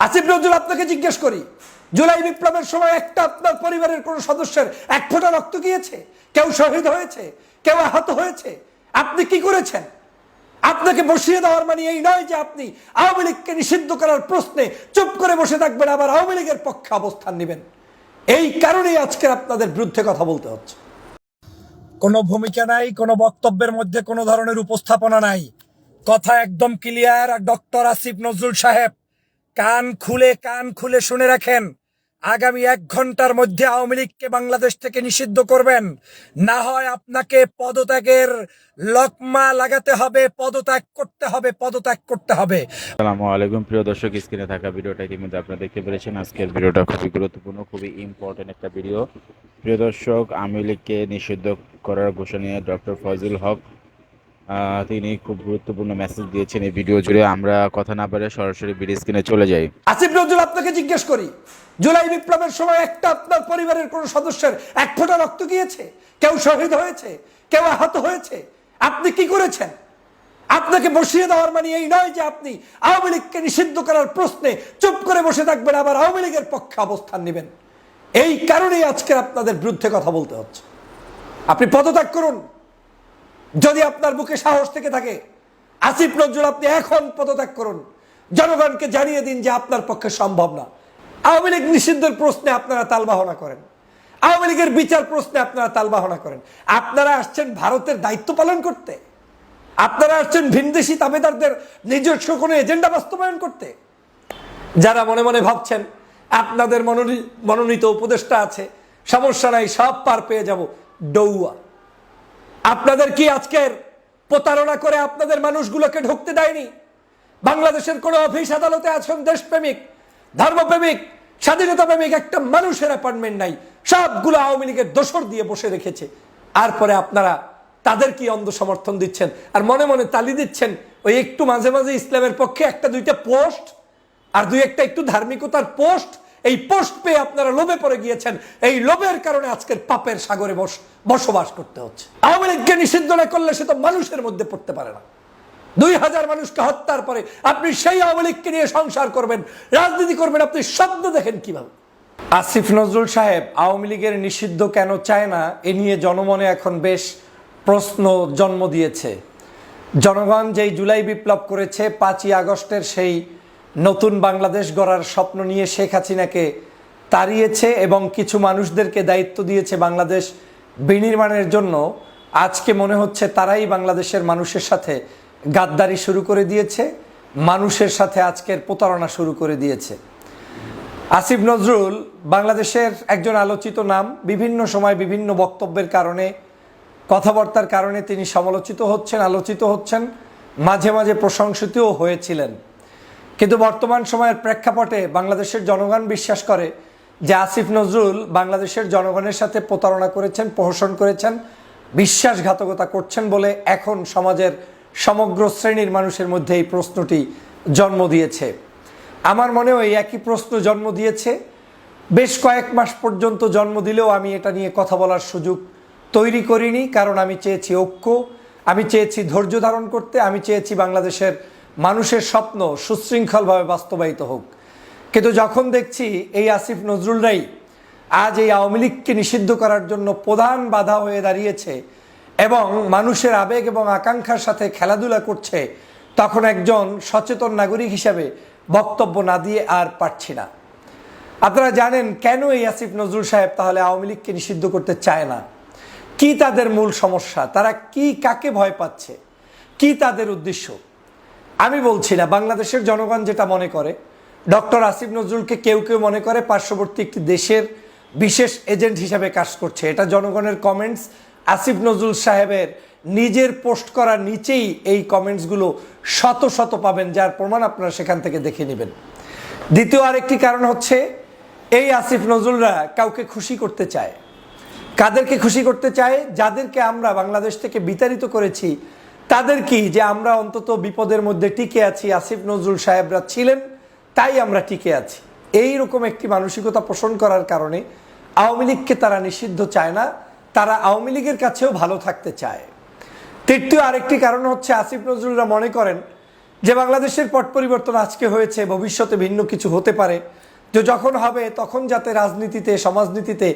আসিফ নজরুল আপনাকে জিজ্ঞেস করি, জুলাই বিপ্লবের সময় একটা আপনার পরিবারের কোন সদস্যের এক ফোঁটা রক্ত গিয়েছে? কেউ শহীদ হয়েছে? কেউ আহত হয়েছে? আপনি কি করেছেন? আপনাকে বসিয়ে দেওয়ার মানে এই নয় যে আপনি আওয়ামী লীগকে নিষিদ্ধ করার প্রশ্নে চুপ করে বসে থাকবেন, আবার আওয়ামী লীগের পক্ষে অবস্থান নেবেন। এই কারণেই আজকে আপনাদের বিরুদ্ধে কথা বলতে হচ্ছে। কোনো ভূমিকা নাই, কোনো বক্তব্যের মধ্যে কোনো ধরনের উপস্থাপনা নাই। কথা একদম ক্লিয়ার আর ডক্টর আসিফ নজরুল সাহেব কান খুলে কান খুলে শুনে রাখেন। আগামী এক ঘণ্টার মধ্যে আওয়ামী লীগকে বাংলাদেশ থেকে নিষিদ্ধ করবেন। না হয় আপনাকে পদত্যাগের লকমা লাগাতে হবে, পদত্যাগ করতে হবে, পদত্যাগ করতে হবে। আসসালামু আলাইকুম, প্রিয় দর্শক, স্ক্রিনে থাকা ভিডিওটা ইতিমধ্যে আপনারা দেখতে পেরেছেন। আজকের ভিডিওটা খুবই গুরুত্বপূর্ণ, খুবই ইম্পর্টেন্ট একটা ভিডিও। প্রিয় দর্শক, আওয়ামী লীগকে নিষিদ্ধ করার ঘোষণা ডক্টর ফয়জুল হক তিনি খুব গুরুত্বপূর্ণ মেসেজ দিয়েছেন এই ভিডিও জুড়ে। আমরা কথা না বলে সরাসরি ভিডিও স্ক্রিনে চলে যাই। আসিফ নজরুল, আপনাকে জিজ্ঞেস করি, জুলাই বিপ্লবের সময় একটা আপনার পরিবারের কোন সদস্যের এক ফোঁটা রক্ত গিয়েছে? কেউ শহীদ হয়েছে? কেউ আহত হয়েছে? আপনি কি করেছেন? আপনাকে বসিয়ে দেওয়ার মানে এই নয় যে আপনি আওয়ামী লীগকে নিষিদ্ধ করার প্রশ্নে চুপ করে বসে থাকবেন, আবার আওয়ামী লীগের পক্ষে অবস্থান নেবেন। এই কারণেই আজকে আপনাদের বিরুদ্ধে কথা বলতে হচ্ছে। আপনি পদত্যাগ করুন। যদি আপনার বুকে সাহস থেকে থাকে, আসিফ নজরুল, আপনি এখন পদত্যাগ করুন। জনগণকে জানিয়ে দিন যে আপনার পক্ষে সম্ভব না। আওয়ামী লীগ নিষিদ্ধের প্রশ্নে আপনারা তালবাহনা করেন। আওয়ামী লীগের বিচার প্রশ্নে আপনারা তালবাহনা করেন। আপনারা আসছেন ভারতের দায়িত্ব পালন করতে। আপনারা আসছেন ভিনদেশি তাবেদারদের নিজস্ব কোনো এজেন্ডা বাস্তবায়ন করতে। যারা মনে মনে ভাবছেন, আপনাদের মনোনী- মনোনীত উপদেষ্টা আছে, সমস্যা নাই, সব পার পেয়ে যাব। ডৌয়া। আপনাদের কি আজকের প্রতারণা করে আপনাদের মানুষগুলোকে ঢুকতে দেয়নি? বাংলাদেশের কোন অফিস আদালতে আছেন দেশপ্রেমিক, ধর্মপ্রেমিক স্বাধীনতা প্রেমিক একটা মানুষের অ্যাপয়েন্টমেন্ট নাই। সবগুলো আওয়ামী লীগের দোসর দিয়ে বসে রেখেছে। আর পরে আপনারা তাদের কি অন্ধ সমর্থন দিচ্ছেন? আর মনে মনে তালি দিচ্ছেন, ওই একটু মাঝে মাঝে ইসলামের পক্ষে একটা দুইটা পোস্ট, আর দুই একটা একটু ধার্মিকতার পোস্ট এই পোস্ট পেয়ে আপনারা লোভে পড়ে গিয়েছেন। এই লোভের কারণে আজকের পাপের সাগরে বসবাস করতে হচ্ছে। আওয়ামী লীগকে নিষিদ্ধ না করলে সে তো মানুষের মধ্যে পড়তে পারে না। দুই হাজার মানুষকে হত্যার পরে আপনি সেই আওয়ামী লীগকে নিয়ে সংসার করবেন, রাজনীতি করবেন, আপনি শব্দ দেখেন কীভাবে? আসিফ নজরুল সাহেব, আওয়ামী লীগের নিষিদ্ধ কেন চায় না? এ নিয়ে জনমনে এখন বেশ প্রশ্ন জন্ম দিয়েছে। জনগণ যেই জুলাই বিপ্লব করেছে, পাঁচই আগস্টের সেই নতুন বাংলাদেশ গড়ার স্বপ্ন নিয়ে শেখ হাসিনাকে তাড়িয়েছে এবং কিছু মানুষদেরকে দায়িত্ব দিয়েছে বাংলাদেশ বিনির্মাণের জন্য। আজকে মনে হচ্ছে তারাই বাংলাদেশের মানুষের সাথে গাদ্দারি শুরু করে দিয়েছে, মানুষের সাথে আজকের প্রতারণা শুরু করে দিয়েছে। আসিফ নজরুল, বাংলাদেশের একজন আলোচিত নাম, বিভিন্ন সময় বিভিন্ন বক্তব্যের কারণে, কথাবার্তার কারণে তিনি সমালোচিত হচ্ছেন, আলোচিত হচ্ছেন, মাঝে মাঝে প্রশংসিতও হয়েছিলেন। কিন্তু বর্তমান সময়ের প্রেক্ষাপটে বাংলাদেশের জনগণ বিশ্বাস করে যে আসিফ নজরুল বাংলাদেশের জনগণের সাথে প্রতারণা করেছেন প্রহসন করেছেন, বিশ্বাসঘাতকতা করছেন বলে এখন সমাজের সমগ্র শ্রেণির মানুষের মধ্যে এই প্রশ্নটি জন্ম দিয়েছে। আমার মনেও এই একই প্রশ্ন জন্ম দিয়েছে। বেশ কয়েক মাস পর্যন্ত জন্ম দিলেও আমি এটা নিয়ে কথা বলার সুযোগ তৈরি করিনি, কারণ আমি চেয়েছি ঐক্য, আমি চেয়েছি ধৈর্য ধারণ করতে, আমি চেয়েছি বাংলাদেশের মানুষের স্বপ্ন সুশৃঙ্খলভাবে বাস্তবায়িত হোক। কিন্তু যখন দেখছি এই আসিফ নজরুলরাই আজ এই আওয়ামী লীগকে নিষিদ্ধ করার জন্য প্রধান বাধা হয়ে দাঁড়িয়েছে এবং মানুষের আবেগ এবং আকাঙ্ক্ষার সাথে খেলাধুলা করছে, তখন একজন সচেতন নাগরিক হিসাবে বক্তব্য না দিয়ে আর পারছি না। আপনারা জানেন কেন এই আসিফ নজরুল সাহেব তাহলে আওয়ামী লীগকে নিষিদ্ধ করতে চায় না? কি তাদের মূল সমস্যা? তারা কি কাকে ভয় পাচ্ছে? কি তাদের উদ্দেশ্য? আমি বলছি না, বাংলাদেশের জনগণ যেটা মনে করে, ডক্টর আসিফ নজরুলকে কেউ কেউ মনে করে পার্শ্ববর্তী একটি দেশের বিশেষ এজেন্ট হিসাবে কাজ করছে। এটা জনগণের কমেন্টস আসিফ নজরুল সাহেবের নিজের পোস্ট করা নিচেই এই কমেন্টসগুলো শত শত পাবেন, যার প্রমাণ আপনারা সেখান থেকে দেখে নেবেন। দ্বিতীয় আরেকটি কারণ হচ্ছে, এই আসিফ নজরুলরা কাউকে খুশি করতে চায়। কাদেরকে খুশি করতে চায়? যাদেরকে আমরা বাংলাদেশ থেকে বিতাড়িত করেছি তাদের কি যে আমরা অন্তত বিপদের মধ্যে টিকে আছি? আসিফ নজরুল সাহেবরা ছিলেন, তাই আমরা টিকে আছি। এই রকম একটি মানসিকতা পোষণ করার কারণে আওয়ামী লীগকে তারা নিষিদ্ধ চায় না, তারা আওয়ামী লীগের কাছেও ভালো থাকতে চায়। তৃতীয় আরেকটি কারণ হচ্ছে, আসিফ নজরুলরা মনে করেন যে বাংলাদেশের পট পরিবর্তন আজকে হয়েছে, ভবিষ্যতে ভিন্ন কিছু হতে পারে। যে যখন হবে, তখন যাতে রাজনীতিতে, সমাজনীতিতে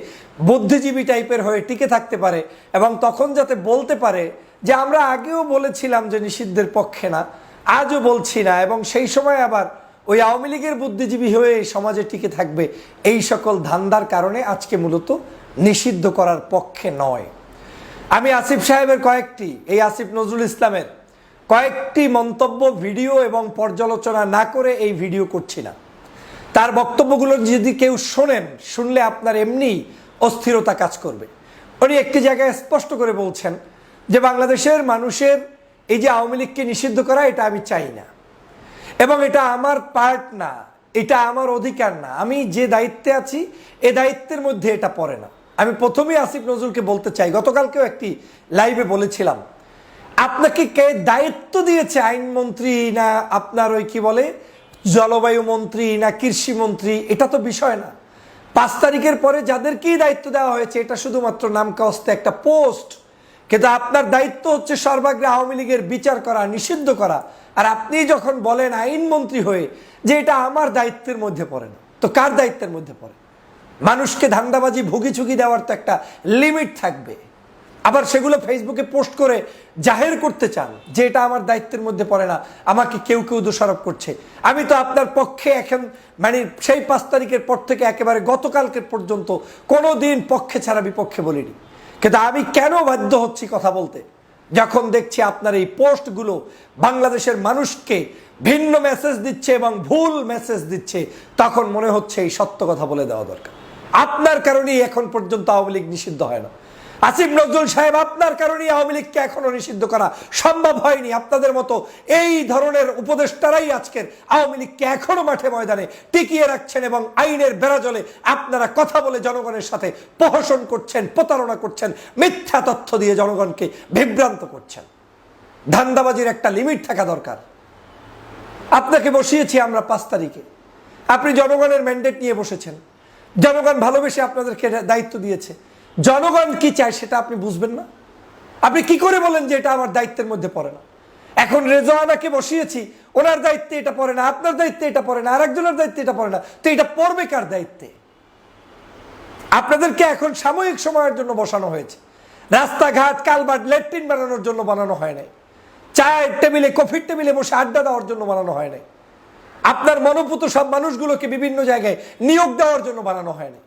বুদ্ধিজীবী টাইপের হয়ে টিকে থাকতে পারে এবং তখন যাতে বলতে পারে যে আমরা আগেও বলেছিলাম যে নিষিদ্ধের পক্ষে না, আজও বলছি না, এবং সেই সময় আবার ওই আওয়ামী লীগের বুদ্ধিজীবী হয়ে এই সমাজে টিকে থাকবে এই সকল ধান্দার কারণে আজকে মূলত নিষিদ্ধ করার পক্ষে নয়। আমি আসিফ সাহেবের কয়েকটি, এই আসিফ নজরুল ইসলামের কয়েকটি মন্তব্য, ভিডিও এবং পর্যালোচনা না করে এই ভিডিও করছি না। তার বক্তব্যগুলো যদি কেউ শোনেন, শুনলে আপনার এমনি অস্থিরতা কাজ করবে। উনি একটি জায়গায় স্পষ্ট করে বলছেন যে বাংলাদেশের মানুষের এই যে আওয়ামী লীগকে নিষিদ্ধ করা, এটা আমি চাই না। এবং এটা আমার পার্ট না, এটা আমার অধিকার না। আমি যে দায়িত্বে আছি, এ দায়িত্বের মধ্যে এটা পড়ে না। আমি প্রথমেই আসিফ নজরুলকে বলতে চাই, গতকালকেও একটি লাইভে বলেছিলাম, আপনাকে কে দায়িত্ব দিয়েছে আইনমন্ত্রী না আপনার ওই কি বলে, জলবায়ু মন্ত্রী না কৃষি মন্ত্রী? এটা তো বিষয় না। পাঁচ তারিখের পরে যাদেরকেই দায়িত্ব দেওয়া হয়েছে, এটা শুধুমাত্র নামকাস্তে একটা পোস্ট কিন্তু আপনার দায়িত্ব হচ্ছে সর্বাগ্রে আওয়ামী লীগের বিচার করা, নিষিদ্ধ করা। আর আপনি যখন বলেন আইনমন্ত্রী হয়ে যে এটা আমার দায়িত্বের মধ্যে পড়ে না, তো কার দায়িত্বের মধ্যে পড়ে? মানুষকে ধান্দাবাজি ভুগি ঝুঁকি দেওয়ার তো একটা লিমিট থাকবে। আবার সেগুলো ফেসবুকে পোস্ট করে জাহের করতে চান যে এটা আমার দায়িত্বের মধ্যে পড়ে না, আমাকে কেউ কেউ দোষারোপ করছে। আমি তো আপনার পক্ষে এখন মানে সেই পাঁচ তারিখের পর থেকে একেবারে গতকালকের পর্যন্ত কোনো দিন পক্ষে ছাড়া বিপক্ষে বলিনি। কিন্তু আমি কেন বাধ্য হচ্ছি কথা বলতে? যখন দেখছি আপনার এই পোস্টগুলো বাংলাদেশের মানুষকে ভিন্ন মেসেজ দিচ্ছে এবং ভুল মেসেজ দিচ্ছে, তখন মনে হচ্ছে এই সত্য কথা বলে দেওয়া দরকার। আপনার কারণেই এখন পর্যন্ত আওয়ামী লীগ নিষিদ্ধ হয় না। আসিফ নজরুল সাহেব, আপনার কারণেই আওয়ামী লীগকে এখনও নিষিদ্ধ করা সম্ভব হয়নি। আপনাদের মতো এই ধরনের উপদেষ্টারাই আজকের আওয়ামী লীগকে এখনও মাঠে ময়দানে টিকিয়ে রাখছেন এবং আইনের বেড়াজলে আপনারা কথা বলে জনগণের সাথে প্রহসন করছেন, প্রতারণা করছেন, মিথ্যা তথ্য দিয়ে জনগণকে বিভ্রান্ত করছেন। ধান্দাবাজির একটা লিমিট থাকা দরকার। আপনাকে বসিয়েছি আমরা পাঁচ তারিখে। আপনি জনগণের ম্যান্ডেট নিয়ে বসেছেন। জনগণ ভালোবেসে আপনাদেরকে দায়িত্ব দিয়েছে। জনগণ কি চায় সেটা আপনি বুঝবেন না? আপনি কি করে বলেন যে এটা আমার দায়িত্বের মধ্যে পড়ে না? এখন রেজওয়ানাকে বসিয়েছি, ওনার দায়িত্বে এটা পড়ে না, আপনার দায়িত্বে এটা পড়ে না, আরেকজনের দায়িত্বে এটা পড়ে না। তো এটা পড়বে কার দায়িত্বে? আপনাদেরকে এখন সাময়িক সময়ের জন্য বসানো হয়েছে। রাস্তাঘাট, কালবাট, লেট্রিন বানানোর জন্য বানানো হয় নাই। চায়ের টেবিলে, কফির টেবিলে বসে আড্ডা দেওয়ার জন্য বানানো হয় নাই। আপনার মনোপুত সব মানুষগুলোকে বিভিন্ন জায়গায় নিয়োগ দেওয়ার জন্য বানানো হয় নাই।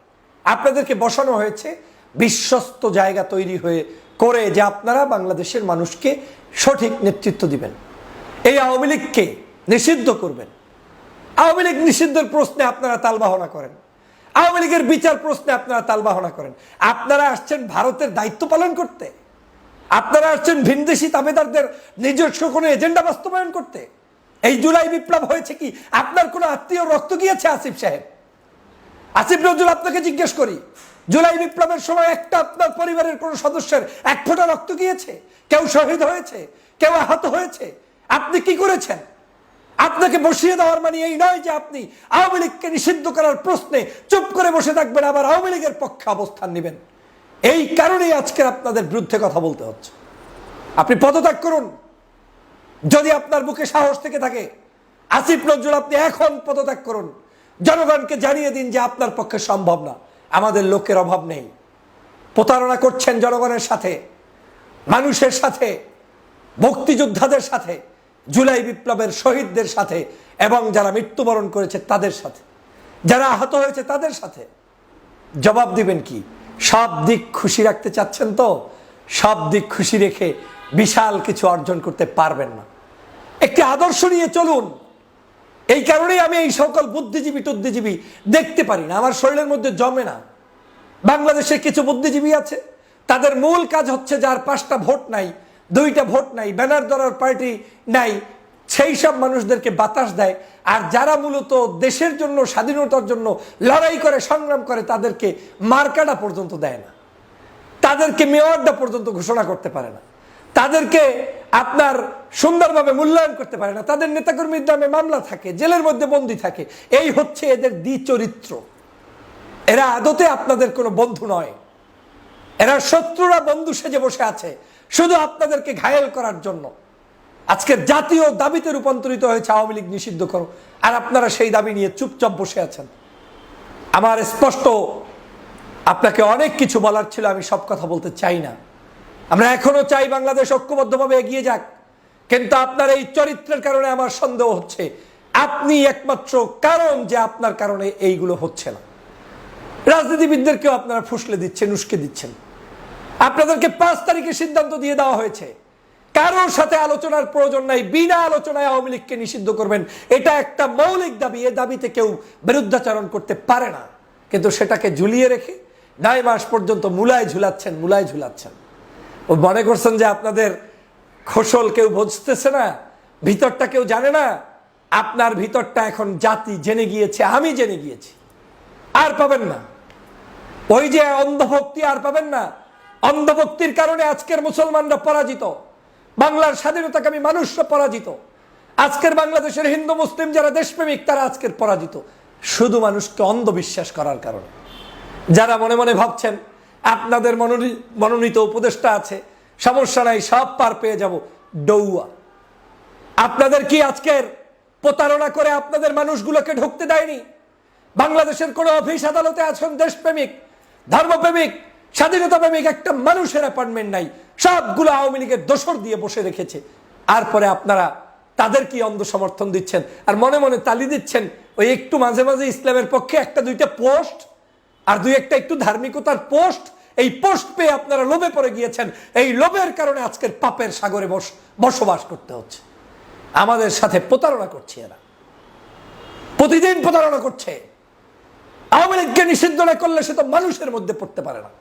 আপনাদেরকে বসানো হয়েছে বিশ্বস্ত জায়গা তৈরি হয়ে করে যে আপনারা বাংলাদেশের মানুষকে সঠিক নেতৃত্ব দিবেন। এই আওয়ামী লীগকে নিষিদ্ধ করবেন। আওয়ামী লীগ নিষিদ্ধের প্রশ্নে আপনারা তালবাহনা করেন। আওয়ামী লীগের বিচার প্রশ্নে আপনারা তালবাহনা করেন। আপনারা আসছেন ভারতের দায়িত্ব পালন করতে। আপনারা আসছেন ভিনদেশি তাবেদারদের নিজস্ব কোনো এজেন্ডা বাস্তবায়ন করতে। এই জুলাই বিপ্লব হয়েছে কি? আপনার কোনো আত্মীয় রক্ত গিয়েছে, আসিফ সাহেব? আসিফ নজরুল আপনাকে জিজ্ঞেস করি। জুলাই বিপ্লবের সময় একটা আপনার পরিবারের কোনো সদস্যের এক ফোঁটা রক্ত গিয়েছে? কেউ শহীদ হয়েছে? কেউ আহত হয়েছে? আপনি কি করেছেন? আপনাকে বসিয়ে দেওয়ার মানে এই নয় যে আপনি আওয়ামী লীগকে নিষিদ্ধ করার প্রশ্নে চুপ করে বসে থাকবেন, আবার আওয়ামী লীগের পক্ষে অবস্থান নেবেন। এই কারণেই আজকের আপনাদের বিরুদ্ধে কথা বলতে হচ্ছে। আপনি পদত্যাগ করুন। যদি আপনার বুকে সাহস থেকে থাকে, আসিফ নজরুল আপনি এখন পদত্যাগ করুন। জনগণকে জানিয়ে দিন যে আপনার পক্ষে সম্ভব না। আমাদের লোকের অভাব নেই। প্রতারণা করছেন জনগণের সাথে, মানুষের সাথে, মুক্তিযোদ্ধাদের সাথে, জুলাই বিপ্লবের শহীদদের সাথে এবং যারা মৃত্যুবরণ করেছে তাদের সাথে। যারা আহত হয়েছে তাদের সাথে। জবাব দিবেন কি? সব দিক খুশি রাখতে চাচ্ছেন তো? সব দিক খুশি রেখে বিশাল কিছু অর্জন করতে পারবেন না। একটি আদর্শ নিয়ে চলুন। এই কারণেই আমি এই সকল বুদ্ধিজীবী টুদ্ধিজীবী দেখতে পারি না। আমার শরীরের মধ্যে জমে না। বাংলাদেশে কিছু বুদ্ধিজীবী আছে, তাদের মূল কাজ হচ্ছে যার পাঁচটা ভোট নাই, দুইটা ভোট নাই, ব্যানার ধরার পার্টি নাই, সেই সব মানুষদেরকে বাতাস দেয়। আর যারা মূলত দেশের জন্য, স্বাধীনতার জন্য লড়াই করে, সংগ্রাম করে, তাদেরকে মার্কাটা পর্যন্ত দেয় না। তাদেরকে মেয়রটা পর্যন্ত ঘোষণা করতে পারে না। তাদেরকে আপনার সুন্দরভাবে মূল্যায়ন করতে পারে না। তাদের নেতাকর্মীর নামে মামলা থাকে, জেলের মধ্যে বন্দী থাকে। এই হচ্ছে এদের দ্বিচরিত্র। এরা আদতে আপনাদের কোনো বন্ধু নয়। এরা শত্রুরা বন্ধু সেজে বসে আছে, শুধু আপনাদেরকে ঘায়েল করার জন্য। আজকের জাতীয় দাবিতে রূপান্তরিত হয়েছে আওয়ামী লীগ নিষিদ্ধ করো, আর আপনারা সেই দাবি নিয়ে চুপচাপ বসে আছেন। আমার স্পষ্ট আপনাকে অনেক কিছু বলার ছিল, আমি সব কথা বলতে চাই না। আমরা এখনও চাই বাংলাদেশ ঐক্যবদ্ধভাবে এগিয়ে যাক, কিন্তু আপনার এই চরিত্রের কারণে আমার সন্দেহ হচ্ছে। আপনি একমাত্র কারণ যে আপনার কারণে এইগুলো হচ্ছে না। রাজনীতিবিদদেরকেও আপনারা ফুসলে দিচ্ছেন, উস্কে দিচ্ছেন। আপনাদেরকে পাঁচ তারিখে সিদ্ধান্ত দিয়ে দেওয়া হয়েছে। কারোর সাথে আলোচনার প্রয়োজন নাই, বিনা আলোচনায় আওয়ামী লীগকে নিষিদ্ধ করবেন। এটা একটা মৌলিক দাবি, এ দাবিতে কেউ বিরুদ্ধাচরণ করতে পারে না। কিন্তু সেটাকে ঝুলিয়ে রেখে নয় মাস পর্যন্ত মুলায় ঝুলাচ্ছেন মুলায় ঝুলাচ্ছেন। ও মনে করছেন যে আপনাদের খোসল কেউ বুঝতেছে না? ভিতরটা কেউ জানে না? আপনার ভিতরটা এখন জাতি জেনে গিয়েছে, আমি জেনে গিয়েছি। আর পাবেন না। ওই যে অন্ধভক্তি আর পাবেন না। অন্ধভক্তির কারণে আজকের মুসলমানরা পরাজিত। বাংলার স্বাধীনতাকামী মানুষরা পরাজিত। আজকের বাংলাদেশের হিন্দু, মুসলিম যারা দেশপ্রেমিক, তারা আজকের পরাজিত। শুধু মানুষকে অন্ধবিশ্বাস করার কারণে। যারা মনে মনে ভাবছেন আপনাদের মনোনী- মনোনীত উপদেষ্টা আছে। সমস্যা নাই, সব পার পেয়ে যাব। ডৌয়া। আপনাদের কি আজকের প্রতারণা করে আপনাদের মানুষগুলোকে ঢুকতে দেয়নি? বাংলাদেশের কোন অফিস আদালতে আছেন দেশপ্রেমিক, ধর্মপ্রেমিক, স্বাধীনতা প্রেমিক, একটা মানুষের অ্যাপয়েন্টমেন্ট নাই। সবগুলো আওয়ামী লীগের দোসর দিয়ে বসে রেখেছে। আর পরে আপনারা তাদের কি অন্ধ সমর্থন দিচ্ছেন? আর মনে মনে তালি দিচ্ছেন, ওই একটু মাঝে মাঝে ইসলামের পক্ষে একটা দুইটা পোস্ট, আর দুই একটা একটু ধার্মিকতার পোস্ট এই পোস্ট পেয়ে আপনারা লোভে পড়ে গিয়েছেন। এই লোভের কারণে আজকের পাপের সাগরে বসবাস করতে হচ্ছে। আমাদের সাথে প্রতারণা করছে এরা। প্রতিদিন প্রতারণা করছে। আওয়ামী লীগকে নিষিদ্ধ না করলে সে তো মানুষের মধ্যে পড়তে পারে না।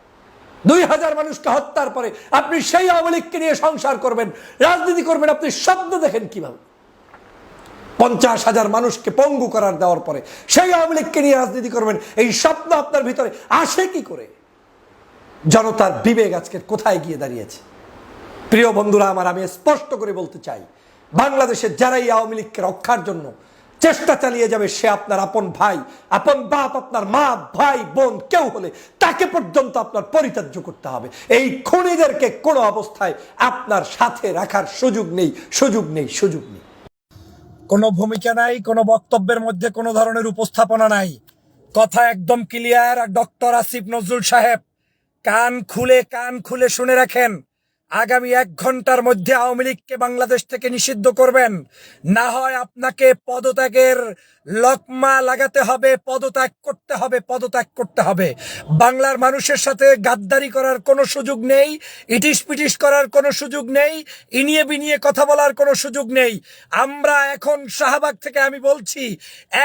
দুই হাজার মানুষকে হত্যার পরে আপনি সেই আওয়ামী লীগকে নিয়ে সংসার করবেন, রাজনীতি করবেন, আপনি শব্দ দেখেন কীভাবে? পঞ্চাশ হাজার মানুষকে পঙ্গু করার দেওয়ার পরে সেই আওয়ামী লীগকে নিয়ে রাজনীতি করবেন, এই স্বপ্ন আপনার ভিতরে আসে কি করে? জনতার বিবেক আজকে কোথায় গিয়ে দাঁড়িয়েছে? প্রিয় বন্ধুরা আমার, আমি স্পষ্ট করে বলতে চাই, বাংলাদেশের যারাই আওয়ামী লীগকে রক্ষার জন্য চেষ্টা চালিয়ে যাবে, সে আপনার আপন ভাই, আপন বাপ, আপনার মা, ভাই, বোন, কেউ হলে তাকে পর্যন্ত আপনার পরিত্যাজ্য করতে হবে। এই খুনিদেরকে কোনো অবস্থায় আপনার সাথে রাখার সুযোগ নেই সুযোগ নেই সুযোগ নেই। কোনো ভূমিকা নাই, কোনো বক্তব্যের মধ্যে কোনো ধরনের উপস্থাপনা নাই। কথা একদম ক্লিয়ার আর ডক্টর আসিফ নজরুল সাহেব কান খুলে কান খুলে শুনে রাখেন। আগামী এক ঘণ্টার মধ্যে আওয়ামী লীগকে বাংলাদেশ থেকে নিষিদ্ধ করবেন। না হয় আপনাকে পদত্যাগের লকমা লাগাতে হবে, পদত্যাগ করতে হবে, পদত্যাগ করতে হবে। বাংলার মানুষের সাথে গাদ্দারি করার কোনো সুযোগ নেই, ইটিস পিটিস করার কোনো সুযোগ নেই, ইনিয়ে বিনিয়ে কথা বলার কোনো সুযোগ নেই। আমরা এখন শাহবাগ থেকে আমি বলছি,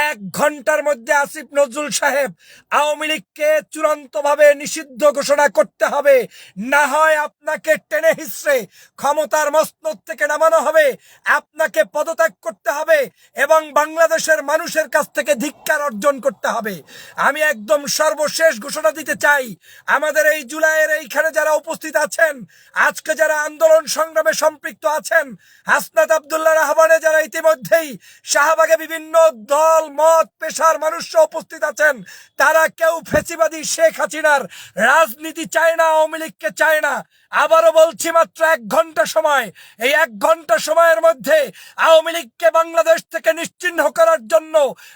এক ঘণ্টার মধ্যে আসিফ নজরুল সাহেব আওয়ামী লীগকে চূড়ান্তভাবে নিষিদ্ধ ঘোষণা করতে হবে। না হয় আপনাকে টেনে হিসড়ে ক্ষমতার মসনদ থেকে নামানো হবে। আপনাকে পদত্যাগ করতে হবে এবং বাংলাদেশের মানুষের কাছ থেকে ধিক্কার অর্জন করতে হবে। আমি একদম সর্বশেষ ঘোষণা দিতে চাই, আমাদের এই জুলাইয়ের এইখানে যারা উপস্থিত আছেন, আজকে যারা আন্দোলন সংগ্রামে সম্পৃক্ত আছেন, হাসনাত আবদুল্লাহ আহ্বানে যারা ইতিমধ্যেই শাহবাগে বিভিন্ন দল, মত, পেশার মানুষরা উপস্থিত আছেন, তারা কেউ ফেসিবাদী শেখ হাসিনার রাজনীতি চায় না, আওয়ামী লীগকে চায় না। আবারও বলছি মাত্র এক ঘণ্টা সময়। এই এক ঘণ্টা সময়ের মধ্যে আওয়ামী লীগকে বাংলাদেশ থেকে নিশ্চিহ্ন করার জন্য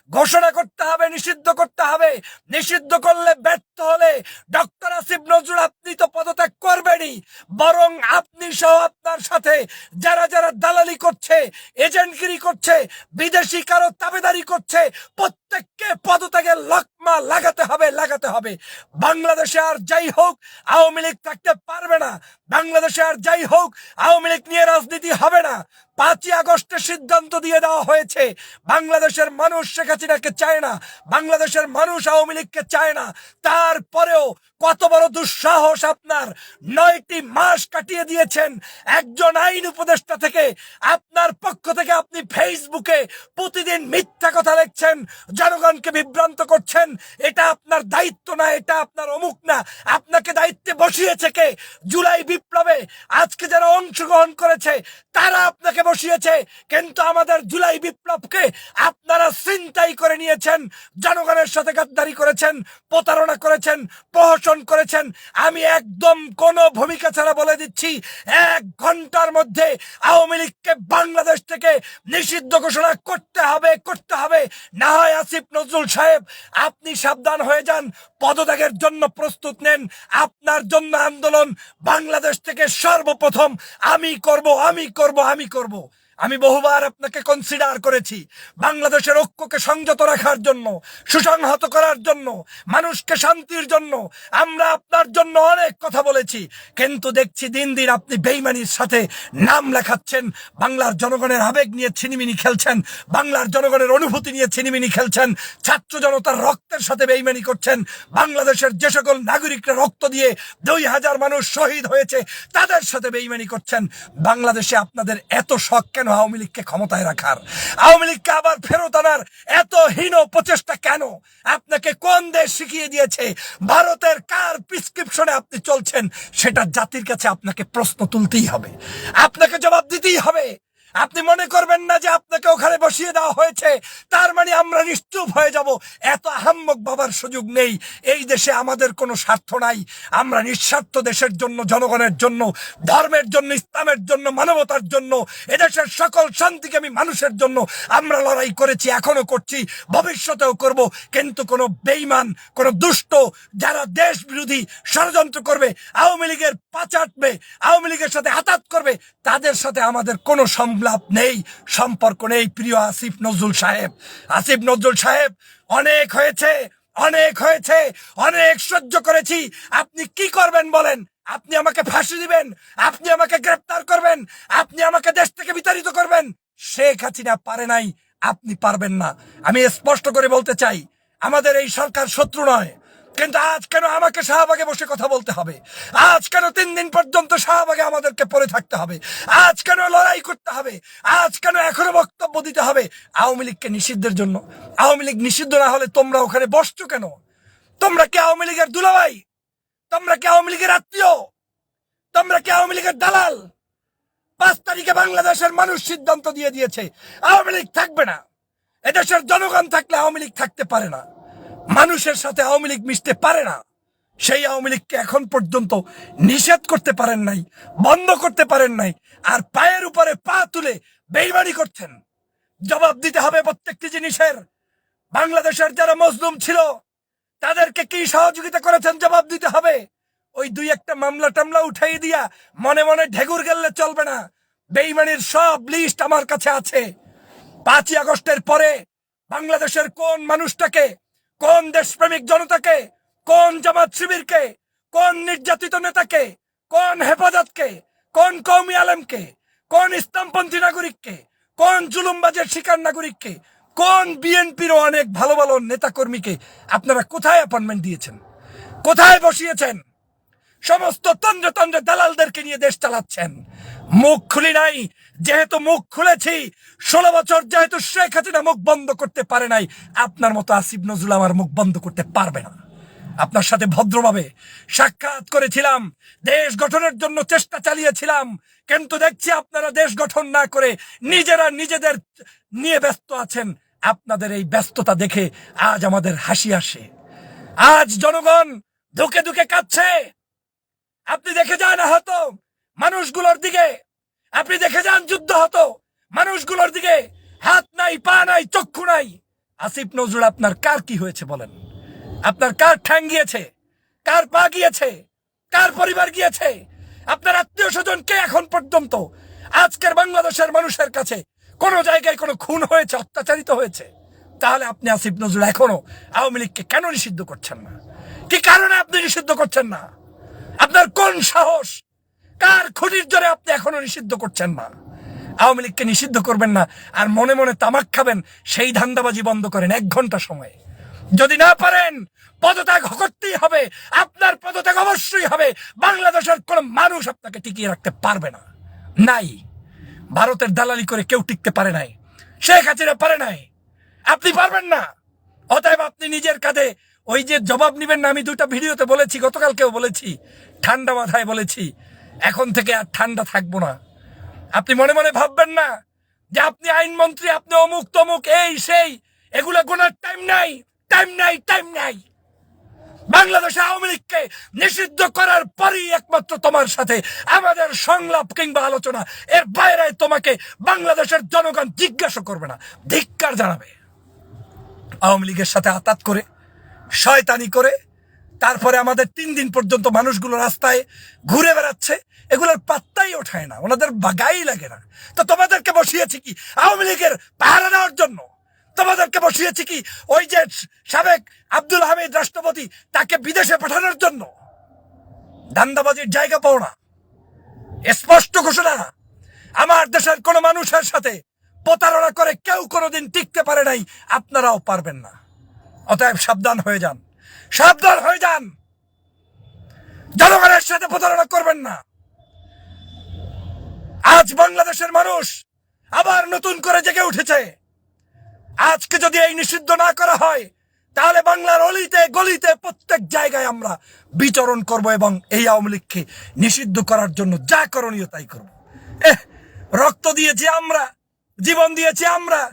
ঘোষণা করতে হবে, নিষিদ্ধ করতে হবে। নিষিদ্ধ করলে ব্যর্থ হলে ডক্টর আসিফ নজরুল আপনি তো পদত্যাগ করবেনই। বরং আপনি সহ আপনার সাথে যারা যারা দালালি করছে, এজেন্টগিরি করছে, বিদেশি কারও তাবেদারি করছে প্রত্যেককে পদত্যাগের লকমা লাগাতে হবে লাগাতে হবে। বাংলাদেশে আর যাই হোক, আওয়ামী লীগ থাকতে পারবে না। বাংলাদেশে আর যাই হোক, আওয়ামী লীগ নিয়ে রাজনীতি হবে না। পাঁচই আগস্টে সিদ্ধান্ত দিয়ে দেওয়া হয়েছে, বাংলাদেশের মানুষ শেখ হাসিনাকে চায় না, বাংলাদেশের মানুষ আওয়ামী লীগকে চায় না। তারপরেও কত বড় দুঃসাহস আপনার। নয়টি মাস কাটিয়ে দিয়েছেন। একজন আইন উপদেষ্টা থেকে আপনার পক্ষ থেকে আপনি ফেসবুকে প্রতিদিন মিথ্যা কথা লিখছেন, জনগণকে বিভ্রান্ত করছেন। এটা আপনার দায়িত্ব না, এটা আপনার অমুক না। আপনাকে দায়িত্বে বসিয়েছে কে? জুলাই বিপ্লবে আজকে যারা অংশগ্রহণ করেছে, তারা আপনাকে বসিয়েছে, কিন্তু আমাদের জুলাই বিপ্লবকে আপনারা চিন্তাই করে নিয়েছেন, জনগণের সাথে গাদ্দারি করেছেন, প্রতারণা করেছেন, প্রহসন করেছেন। আমি একদম কোনো ভূমিকা ছাড়া বলে দিচ্ছি, এক ঘণ্টার মধ্যে আওয়ামী লীগকে বাংলাদেশ থেকে নিষিদ্ধ ঘোষণা করতে হবে করতে হবে। না হয় আসিফ নজরুল সাহেব, আপনি সাবধান হয়ে যান পদত্যাগের জন্য প্রস্তুত নেন। আপনার জন্য আন্দোলন বাংলাদেশ থেকে সর্বপ্রথম। আমি করব আমি করব আমি করব। আমি বহুবার আপনাকে কনসিডার করেছি বাংলাদেশের ঐক্যকে সংযত রাখার জন্য, সুসংহত করার জন্য, মানুষকে শান্তির জন্য। আমরা আপনার জন্য অনেক কথা বলেছি, কিন্তু দেখছি দিন দিন আপনি বেইমানির সাথে নাম লেখাচ্ছেন, বাংলার জনগণের আবেগ নিয়ে ছিনিমিনি খেলছেন, বাংলার জনগণের অনুভূতি নিয়ে ছিনিমিনি খেলছেন, ছাত্র জনতার রক্তের সাথে বেইমানি করছেন, বাংলাদেশের যে সকল নাগরিকরা রক্ত দিয়ে দুই হাজার মানুষ শহীদ হয়েছে, তাদের সাথে বেইমানি করছেন। বাংলাদেশে আপনাদের এত শখ কেন আওয়ামী লীগকে ক্ষমতায় রাখার? আওয়ামী লীগকে আবার ফেরত আনার এত হীন প্রচেষ্টা কেন? আপনাকে কোন দেশ শিখিয়ে দিয়েছে? ভারতের কার প্রিসক্রিপশনে আপনি চলছেন? সেটা জাতির কাছে আপনাকে প্রশ্ন তুলতেই হবে। আপনাকে জবাব দিতেই হবে। আপনি মনে করবেন না যে আপনাকে ওখানে বসিয়ে দেওয়া হয়েছে। তার মানে আমরা নিশ্চুপ হয়ে যাব। এত আহাম্মক বাবার সুযোগ নেই। এই দেশে আমাদের কোনো স্বার্থ নাই। আমরা নিঃস্বার্থ দেশের জন্য, জনগণের জন্য, ধর্মের জন্য, ইসলামের জন্য, মানবতার জন্য, এদেশের সকল শান্তিকে আমি মানুষের জন্য আমরা লড়াই করেছি, এখনও করছি, ভবিষ্যতেও করব। কিন্তু কোনো বেইমান কোনো দুষ্ট যারা দেশ বিরোধী ষড়যন্ত্র করবে, আওয়ামী লীগের পাচাটবে আওয়ামী লীগের সাথে আতাত করবে, তাদের সাথে আমাদের কোনো সংলাপ নেই, সম্পর্ক নেই, প্রিয় আসিফ নজরুল সাহেব। আসিফ নজরুল সাহেব, অনেক হয়েছে অনেক হয়েছে, অনেক সহ্য করেছি। আপনি কি করবেন বলেন? আপনি আমাকে ফাঁসি দিবেন, আপনি আমাকে গ্রেপ্তার করবেন, আপনি আমাকে দেশ থেকে বিতাড়িত করবেন। শেখ হাসিনা পারে নাই, আপনি পারবেন না। আমি স্পষ্ট করে বলতে চাই, আমাদের এই সরকার শত্রু নয়। কিন্তু আজ কেন আমাকে শাহবাগে বসে কথা বলতে হবে? আজ কেন তিন দিন পর্যন্ত শাহবাগে আমাদেরকে পড়ে থাকতে হবে? আজ কেন লড়াই করতে হবে? আজ কেন এখনও বক্তব্য দিতে হবে? আওয়ামী লীগকে নিষিদ্ধের জন্য। আওয়ামী লীগ নিষিদ্ধ না হলে তোমরা ওখানে বসছো কেন? তোমরা কি আওয়ামী লীগের দুলাভাই? তোমরা কি আওয়ামী লীগের আত্মীয়? তোমরা কি আওয়ামী লীগের দালাল? পাঁচ তারিখে বাংলাদেশের মানুষ সিদ্ধান্ত দিয়ে দিয়েছে, আওয়ামী লীগ থাকবে না। এদেশের জনগণ থাকলে আওয়ামী লীগ থাকতে পারে না। মানুষের সাথে আওয়ামী লীগ মিশতে পারে না। সেই আওয়ামী লীগকে এখন পর্যন্ত নিষেধ করতে পারেন নাই, বন্ধ করতে পারেন নাই, আর পায়ের উপরে পা তুলে বেইমানি করছেন। জবাব দিতে হবে প্রত্যেকটি জিনিসের। বাংলাদেশের যারা মজলুম ছিল, তাদেরকে কি সহযোগিতা করেছেন জবাব দিতে হবে? ওই দুই একটা মামলা টামলা উঠাই দিয়া মনে মনে ঢেগুর গেললে চলবে না। বেইমানির সব লিস্ট আমার কাছে আছে। পাঁচই আগস্টের পরে বাংলাদেশের কোন মানুষটাকে কোন দেশপ্রেমিক জনতাকে, কোন জামাত শিবিরকে, কোন নির্যাতিত নেতাকে, কোন হেফাজতকে, কোন কৌমি আলেমকে, কোন ইসলামপন্থী নাগরিককে, কোন জুলুমবাজের শিকার নাগরিককে, কোন বিএনপির অনেক ভালো ভালো নেতাকর্মীকে আপনারা কোথায় অ্যাপয়েন্টমেন্ট দিয়েছেন? কোথায় বসিয়েছেন? সমস্ত তন্দ্র তন্দ্র দালালদেরকে নিয়ে দেশ চালাচ্ছেন। মুখ খুলি নাই, যেহেতু মুখ খুলেছি, ষোলো বছর যেহেতু শেখ হাসিনা মুখ বন্ধ করতে পারে নাই, আপনার মতো আসিফ নজরুল আমার মুখ বন্ধ করতে পারবে না। আপনার সাথে ভদ্রভাবে সাক্ষাৎ করেছিলাম, দেশ গঠনের জন্য চেষ্টা চালিয়েছিলাম, কিন্তু দেখছি আপনারা দেশ গঠন না করে নিজেরা নিজেদের নিয়ে ব্যস্ত আছেন। আপনাদের এই ব্যস্ততা দেখে আজ আমাদের হাসি আসে। আজ জনগণ ধুকে ধুকে কাঁদছে। আপনি দেখে যান আহত মানুষগুলোর দিকে। আপনি দেখে যান যুদ্ধ হতো মানুষগুলোর দিকে। হাত নাই, পা নাই, চক্ষু নাই। আসিফ নজরুল, আপনার কার কি হয়েছে বলেন? আপনার কার ঠ্যাং গিয়েছে? কার পা গিয়েছে? কার পরিবার গিয়েছে? আপনার আত্মীয় স্বজন কে এখন পর্যন্ত? আজকের বাংলাদেশের মানুষের কাছে কোনো জায়গায় কোনো খুন হয়েছে, অত্যাচারিত হয়েছে? তাহলে আপনি আসিফ নজরুল এখনও আওয়ামী লীগকে কেন নিষিদ্ধ করছেন না? কি কারণে আপনি নিষিদ্ধ করছেন না? আপনার কোন সাহস? কার খুনির জোরে আপনি এখনও নিষিদ্ধ করছেন না? আওয়ামী লীগকে নিষিদ্ধ করবেন না, আর মনে মনে তামাক খাবেন, সেই ধান্দাবাজি বন্ধ করেন এক ঘণ্টা সময়। যদি না পারেন, পদত্যাগ করতেই হবে, আপনার পদত্যাগ অবশ্যই হবে। বাংলাদেশের কোন মানুষ আপনাকে টিকিয়ে রাখতে পারবে না। নাই। ভারতের দালালি করে কেউ টিকতে পারে নাই। শেখ হাসিনা পারে নাই। আপনি পারবেন না। অতএব আপনি নিজের কাঁধে ওই যে জবাব নিবেন না, আমি দুটা ভিডিওতে বলেছি, গতকালকেও বলেছি, ঠান্ডা মাথায় বলেছি, এখন থেকে আর ঠান্ডা থাকব না। আপনি মনে মনে ভাববেন না যে আপনি আইনমন্ত্রী, আপনি অমুক তমুক, এই, সেই, এগুলো গোনার টাইম নাই টাইম নাই টাইম নাই। বাংলাদেশ আওয়ামী লীগকে নিষিদ্ধ করার পরই একমাত্র তোমার সাথে, আমাদের সংলাপ কিংবা আলোচনা, এর বাইরে তোমাকে বাংলাদেশের জনগণ জিজ্ঞাসা করবে না, ধিক্কার জানাবে। আওয়ামী লীগের সাথে আতাত করে শয়তানি করে, তারপরে আমাদের তিন দিন পর্যন্ত মানুষগুলো রাস্তায় ঘুরে বেড়াচ্ছে, এগুলোর পাত্তাই ওঠায় না, ওনাদের বাগাই লাগে না। তো তোমাদেরকে বসিয়েছি কি আওয়ামী লীগের পাহারা নেওয়ার জন্য? তোমাদেরকে বসিয়েছি কি ওই যে সাবেক আব্দুল হামিদ রাষ্ট্রপতি তাকে বিদেশে পাঠানোর জন্য? দান্দাবাজির জায়গা পাও না। স্পষ্ট ঘোষণা, আমার দেশের কোনো মানুষের সাথে প্রতারণা করে কেউ কোনোদিন টিকতে পারে নাই, আপনারাও পারবেন না। অতএব সাবধান হয়ে যান। সাবধান হয়ে যান। জনগণের সাথে প্রতারণা করবেন না। আজ বাংলাদেশের মানুষ আবার নতুন করে জেগে উঠেছে। আজকে যদি এই নিষিদ্ধ না করা হয়, তাহলে বাংলার অলিতে গলিতে প্রত্যেক জায়গায় আমরা বিচরণ করব এবং এই আওয়ামী লীগকে নিষিদ্ধ করার জন্য যা করণীয় তাই করব। এহ, রক্ত দিয়েছি আমরা, জীবন দিয়েছি আমরা।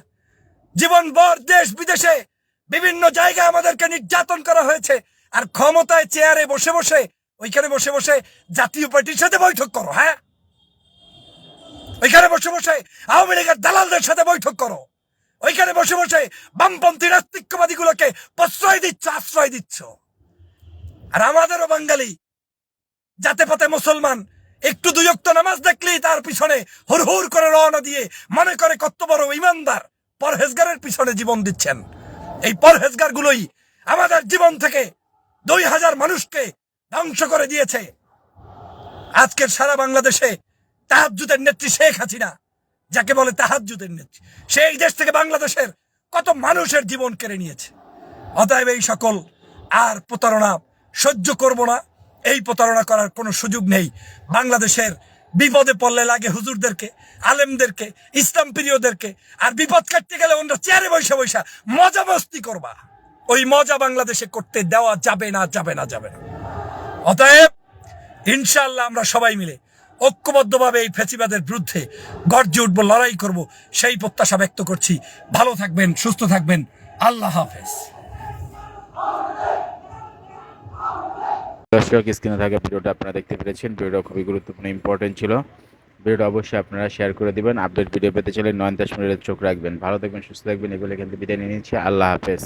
জীবন ভর দেশ বিদেশে বিভিন্ন জায়গায় আমাদেরকে নির্যাতন করা হয়েছে। আর ক্ষমতায় চেয়ারে বসে বসে, ওইখানে বসে বসে জাতীয় পার্টির সাথে বৈঠক করো হ্যাঁ? ওইখানে বসে বসে আওয়ামী লীগের দালালদের সাথে বৈঠক করো। ওইখানে বসে বসে বামপন্থী নাস্তিক্যবাদীগুলোকে প্রশ্রয় দিচ্ছ, আশ্রয় দিচ্ছ। আর আমাদেরও বাঙালি জাতে পাতে মুসলমান, একটু দুই অক্ত নামাজ দেখলেই তার পিছনে হুর হুর করে রওনা দিয়ে মনে করে কত বড় ইমানদার পরহেজগারের পিছনে জীবন দিচ্ছেন। এই পরহেজগার গুলোই আমাদের জীবন থেকে দুই হাজার মানুষকে ধ্বংস করে দিয়েছে। আজকের সারা বাংলাদেশে তাহাজুদের নেত্রী শেখ হাসিনা, যাকে বলে তাহাজুদের নেত্রী, সেই দেশ থেকে বাংলাদেশের কত মানুষের জীবন কেড়ে নিয়েছে। অতএব এই সকল আর প্রতারণা সহ্য করব না, এই প্রতারণা করার কোনো সুযোগ নেই। বাংলাদেশের বিপদে পড়লে লাগে হুজুরদেরকে, আলেমদেরকে, ইসলাম প্রিয়দেরকে। আর বিপদ কাটতে গেলে ওনারা চেয়ারে বৈশা বৈশা মজা মস্তি করবা। ওই মজা বাংলাদেশে করতে দেওয়া যাবে না যাবে না যাবে না। অতএব, ইনশাআল্লাহ আমরা সবাই মিলে ঐক্যবদ্ধভাবে এই ফেসিবাদের বিরুদ্ধে গর্জে উঠবো, লড়াই করব, সেই প্রত্যাশা ব্যক্ত করছি। ভালো থাকবেন, সুস্থ থাকবেন। আল্লাহ হাফেজ। দর্শক, স্ক্রিনে থাকা ভিডিওটা আপনারা দেখতে পেরেছেন। ভিডিওটা খুবই গুরুত্বপূর্ণ ইম্পর্টেন্ট ছিল। ভিডিওটা অবশ্যই আপনারা শেয়ার করে দেবেন। আপডেট ভিডিও পেতে চাইলে নয়ন দশ মিনিটের চোখ রাখবেন। ভালো থাকবেন, সুস্থ থাকবেন, এগুলো এখান থেকে বিদায় নিয়ে নিচ্ছি। আল্লাহ হাফেজ।